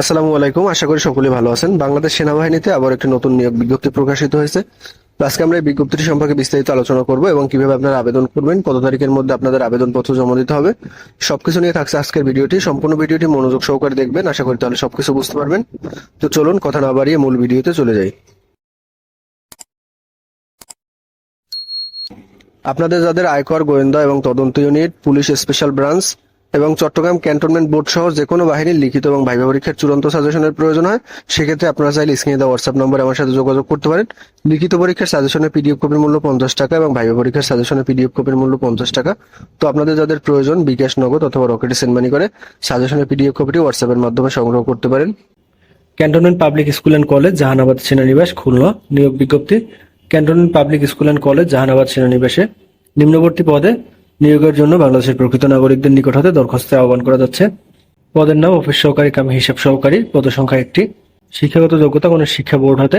আসসালামু আলাইকুম। আশা করি সকলে ভালো আছেন। বাংলাদেশ সেনাবাহিনীতে আবার একটি নতুন নিয়োগ বিজ্ঞপ্তি প্রকাশিত হয়েছে। আজকে আমরা এই বিজ্ঞপ্তিটি সম্পর্কে বিস্তারিত আলোচনা করব এবং কীভাবে আপনারা আবেদন করবেন, কত তারিখের মধ্যে আপনাদের আবেদনপত্র জমা দিতে হবে, সবকিছু নিয়ে থাকছে আজকের ভিডিওটি। সম্পূর্ণ ভিডিওটি মনোযোগ সহকারে দেখবেন। আশা করি তাহলে সবকিছু বুঝতে পারবেন। তো চলুন, কথা না বাড়িয়ে মূল ভিডিওতে চলে যাই। আপনাদের যাদের আয়কর গোয়েন্দা এবং তদন্ত ইউনিট, পুলিশ স্পেশাল ব্রাঞ্চ এবং চট্টগ্রাম ক্যান্টনমেন্ট বোর্ড সহ যে কোনো বাহিনীর লিখিত এবং ভাইবা পরীক্ষার চূড়ান্ত সাজেশনের প্রয়োজন হয়, সেক্ষেত্রে আপনারা চাইলে স্ক্রিনে দেওয়া হোয়াটসঅ্যাপ নম্বরে আমার সাথে যোগাযোগ করতে পারেন। লিখিত পরীক্ষার সাজেশনের পিডিএফ কপির মূল্য পঞ্চাশ টাকা এবং ভাইবা পরীক্ষার সাজেশনের পিডিএফ কপির মূল্য পঞ্চাশ টাকা। তো আপনাদের যাদের প্রয়োজন বিকাশ নগদ অথবা রকেটে সেন্ড মানি করে, সাজেশনের পিডিএফ কপিটি হোয়াটসঅ্যাপের মাধ্যমে সংগ্রহ করতে পারেন। Cantonment Public School and College, Jahanabad সেনানিবাস, Khulna. নিয়োগ বিজ্ঞপ্তি, Cantonment Public School and College, Jahanabad সেনানিবাসে। নিম্নবর্তী পদে নিয়োগের জন্য বাংলাদেশের প্রকৃত নাগরিকদের নিকট হতে দরখাস্তে আহ্বান করা যাচ্ছে। পদের নাম অফিস সহকারী কাম হিসাব সহকারী, পদ সংখ্যা একটি। শিক্ষাগত যোগ্যতা কোনো শিক্ষা বোর্ড হতে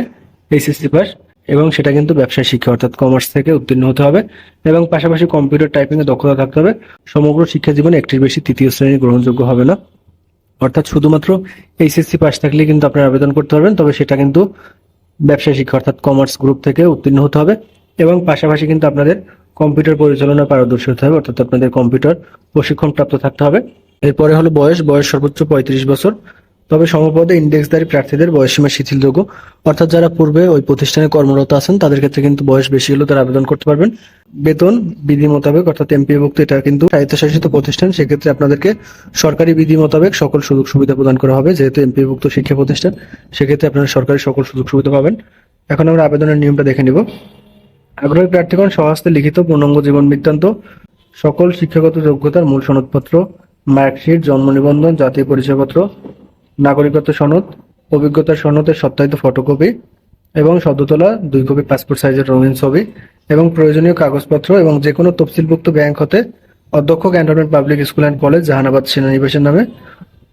এইচএসসি পাস, এবং সেটা কিন্তু ব্যবসায় শিক্ষা অর্থাৎ কমার্স থেকে উত্তীর্ণ হতে হবে, এবং পাশাপাশি কম্পিউটার টাইপিং এ দক্ষতা থাকতে হবে। সমগ্র শিক্ষা জীবনে একটির বেশি তৃতীয় শ্রেণি গ্রহণযোগ্য হবে না। অর্থাৎ শুধুমাত্র এইচএসসি পাস থাকলে কিন্তু আপনারা আবেদন করতে পারবেন, তবে সেটা কিন্তু ব্যবসায় শিক্ষা অর্থাৎ কমার্স গ্রুপ থেকে উত্তীর্ণ হতে হবে, এবং পাশাপাশি কিন্তু আপনাদের কম্পিউটার পরিচালনা পারদর্শী হতে হবে, অর্থাৎ আপনাদের কম্পিউটার প্রশিক্ষণ প্রাপ্ত থাকতে হবে। এরপরে হলো বয়স বয়স সর্বোচ্চ পঁয়ত্রিশ বছর। তবে সমপদে ইন্ডেক্সধারী প্রার্থীদের বয়সসীমা শিথিলযোগ্য। অর্থাৎ যারা পূর্বে ওই প্রতিষ্ঠানে কর্মরত আছেন, তাদের ক্ষেত্রে কিন্তু বয়স বেশি হলেও তারা আবেদন করতে পারবেন। বেতন, বিধি মোতাবেক, অর্থাৎ এমপিভুক্ত এটা কিন্তু স্বায়ত্তশাসিত প্রতিষ্ঠান, সেক্ষেত্রে আপনাদেরকে সরকারি বিধি মোতাবেক সকল সুযোগ সুবিধা প্রদান করা হবে, যেহেতু এমপিভুক্ত শিক্ষা প্রতিষ্ঠান, সেক্ষেত্রে আপনারা সরকারি সকল সুযোগ সুবিধা পাবেন। এখন আমরা আবেদনের নিয়মটা দেখে নিব। আগ্রহী প্রার্থীগণ স্বহস্তে লিখিত পূর্ণাঙ্গ জীবন বৃত্তান্ত, সকল শিক্ষাগত যোগ্যতার মূল সনদপত্র মার্কশিট জন্ম নিবন্ধন, জাতীয় পরিচয়পত্র, নাগরিকত্ব সনদ, অভিজ্ঞতার সনদের সত্যায়িত ফটোকপি এবং সদ্য তোলা দুই কপি পাসপোর্ট সাইজের রঙিন ছবি এবং প্রয়োজনীয় কাগজপত্র এবং যে কোনো তফসিলভুক্ত ব্যাংক হতে অধ্যক্ষ Cantonment Public School and College, Jahanabad সেনানিবাসের নামে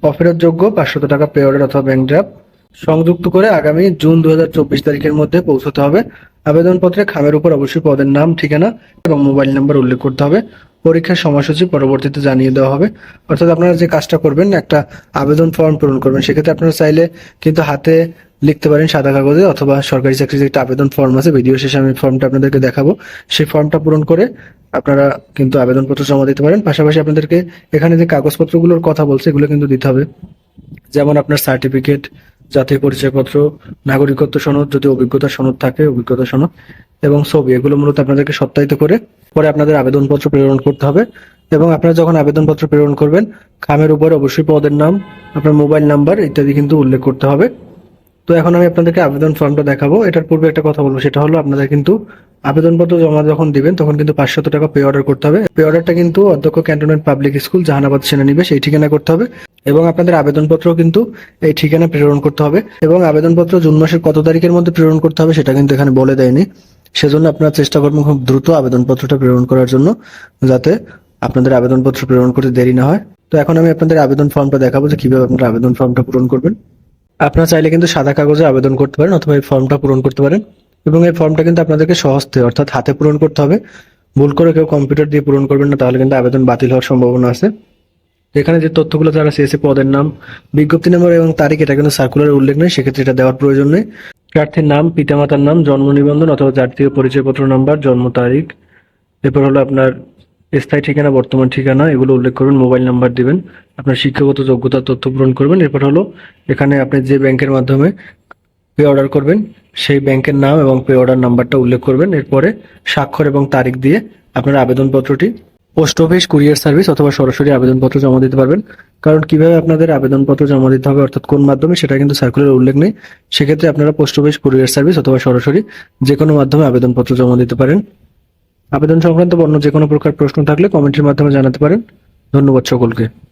অফেরতযোগ্য পাঁচশত টাকা পে অর্ডার অথবা ব্যাংক ড্রাফট সংযুক্ত করে আগামী জুন দু হাজার চব্বিশ তারিখের মধ্যে পৌঁছতে হবে। আবেদনপত্রে খামের উপর অবশ্যই পদের নাম, ঠিকানা এবং মোবাইল নাম্বার উল্লেখ করতে হবে। পরীক্ষার সময়সূচি পরবর্তীতে জানিয়ে দেওয়া হবে। অর্থাৎ আপনারা যে কাজটা করবেন, একটা আবেদন ফর্ম পূরণ করবেন। সেক্ষেত্রে আপনারা চাইলে কিন্তু হাতে লিখতে পারেন সাদা কাগজে অথবা সরকারি চাকরির একটা আবেদন ফর্ম আছে। ভিডিও শেষে আমি ফর্মটা আপনাদেরকে দেখাবো। সেই ফর্মটা পূরণ করে আপনারা কিন্তু আবেদনপত্র জমা দিতে পারেন। পাশাপাশি আপনাদেরকে এখানে যে কাগজপত্রগুলোর কথা বলছে, এগুলো কিন্তু দিতে হবে। যেমন আপনার সার্টিফিকেট জাতীয় পরিচয়পত্র, নাগরিকত্ব সনদ, যদি অভিজ্ঞতা সনদ থাকে, অভিজ্ঞতা সনদ এবং ছবি, এগুলো মূলত আপনাদেরকে সত্যায়িত করে পরে আপনাদের আবেদনপত্র প্রেরণ করতে হবে এবং আপনারা যখন আবেদনপত্র প্রেরণ করবেন, খামের উপরে অবশ্যই পদের নাম, আপনার মোবাইল নাম্বার ইত্যাদি কিন্তু উল্লেখ করতে হবে। তো এখন আমি আপনাদেরকে আবেদন ফর্মটা দেখাবো। এটার পূর্বে একটা কথা বলব, সেটা হলো আপনাদের কিন্তু আবেদনপত্র জমা যখন দিবেন, তখন কিন্তু পাঁচশত টাকা পে অর্ডার করতে হবে। পে অর্ডারটা কিন্তু অধ্যক্ষ ক্যান্টনমেন্ট পাবলিক স্কুল, জাহানাবাদ সেনানিবাস, এই ঠিকানা করতে হবে। এবং আপনাদের আবেদনপত্র কিন্তু এই ঠিকানা প্রেরণ করতে হবে। এবং আবেদনপত্র জুন মাসের কত তারিখের মধ্যে প্রেরণ করতে হবে সেটা কিন্তু এখানে বলে দেয়নি। সেজন্য আপনারা চেষ্টা করবেন খুব দ্রুত আবেদনপত্রটা প্রেরণ করার জন্য, যাতে আপনাদের আবেদনপত্র প্রেরণ করতে দেরি না হয়। তো এখন আমি আপনাদের আবেদন ফর্মটা দেখাবো যে কীভাবে আপনারা আবেদন ফর্মটা পূরণ করবেন। আপনারা চাইলে কিন্তু সাদা কাগজে আবেদন করতে পারেন অথবা এই ফর্মটা পূরণ করতে পারেন। এবং এই ফর্মটা কিন্তু আপনাদেরকে সহজতে অর্থাৎ হাতে পূরণ করতে হবে। ভুল করে কেউ কম্পিউটার দিয়ে পূরণ করবেন না, তাহলে কিন্তু আবেদন বাতিল হওয়ার সম্ভাবনা আছে। এখানে যে তথ্যগুলো যারা চেয়েছে পদের নাম, বিজ্ঞপ্তি নম্বর এবং তারিখ, এটা কিন্তু সার্কুলার উল্লেখ নেই, সেক্ষেত্রে এটা দেওয়ার প্রয়োজন নেই। প্রার্থীর নাম, পিতামাতার নাম, জন্ম নিবন্ধন অথবা জাতীয় পরিচয়পত্র নাম্বার জন্ম তারিখ, এরপর হলো আপনার স্থায়ী ঠিকানা, বর্তমান ঠিকানা, এগুলো উল্লেখ করবেন মোবাইল নাম্বার দিবেন, আপনার শিক্ষাগত যোগ্যতার তথ্য পূরণ করবেন, এরপর হলো এখানে আপনি যে ব্যাংকের মাধ্যমে পে অর্ডার করবেন, সেই ব্যাংকের নাম এবং পে অর্ডার নাম্বারটা উল্লেখ করবেন, এরপরে স্বাক্ষর এবং তারিখ দিয়ে আপনার আবেদনপত্রটি পোস্ট অফিস, কুরিয়ার সার্ভিস অথবা সরাসরি আবেদনপত্র জমা দিতে পারবেন। কারণ কীভাবে আপনাদের আবেদনপত্র জমা দিতে হবে অর্থাৎ কোন মাধ্যমে, সেটা কিন্তু সার্কুলার উল্লেখ নেই। সেক্ষেত্রে আপনারা পোস্ট অফিস, কুরিয়ার সার্ভিস অথবা সরাসরি যে কোনো মাধ্যমে আবেদনপত্র জমা দিতে পারেন। আবেদন সংক্রান্ত অন্য যে কোনো প্রকার প্রশ্ন থাকলে কমেন্টের মাধ্যমে জানাতে পারেন। ধন্যবাদ সকলকে।